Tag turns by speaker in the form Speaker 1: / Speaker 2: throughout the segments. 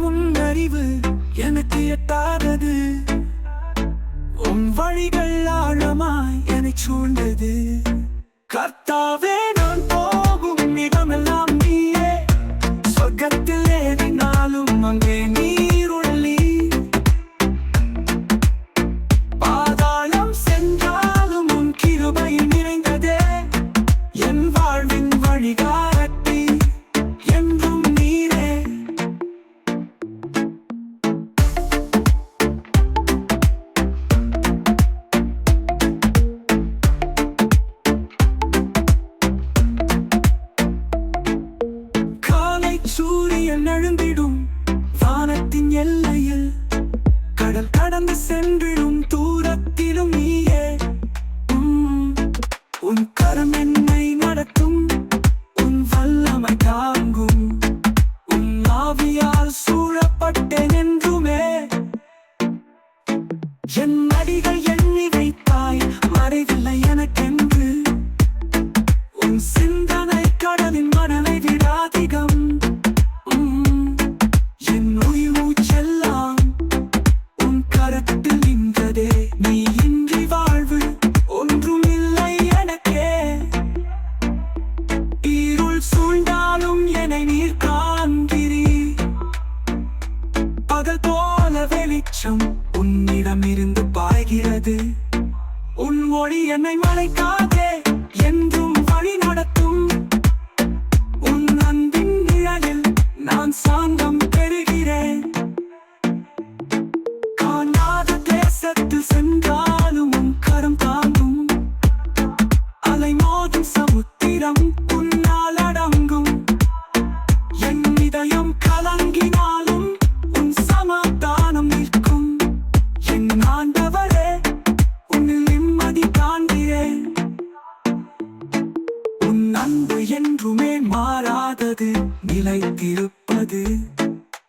Speaker 1: உன் அறிவு எனக்கு எட்டாதது. உன் வழிகள் ஆழமாய் என்னை சூழ்ந்தது. கர்த்தாவே நான் போகும் இடமெல்லாம் நீயே. சொர்க்கத்தில் ஏறினாலும் அங்கே நீருள்ளி பாதாளம் சென்றாலும் சூரியன் எழுந்திடும் வானத்தின் எல்லையில். கடல் கடந்து சென்றிடும் தூரத்திலும் நீயே. உன் கரம் என்னை நடத்தும். உன் வல்லமை தாங்கும். உன் ஆவியால் சூழப்பட்டேன் என்றுமே. என் அடிகள் எண்ணி வைத்தாய் மறைவில்லை உன்னிடமிருந்து பாய்கிறது. உன் ஒளி என்னை மறைக்காதே என்று என்றுமே மாறாதது நிலைத்திருப்பது.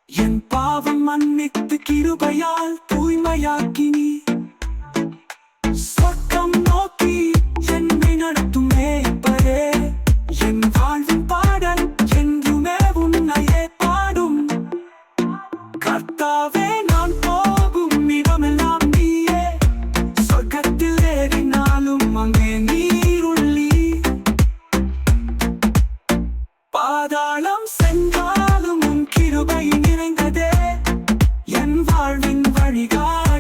Speaker 1: என் பாவம் மன்னித்து கிருபையால் தூய்மையாக்கினி பாதாளம் சென்றாலும் உன் கிருபை நிறைந்ததே. என் வாழ்வின் வழிகால்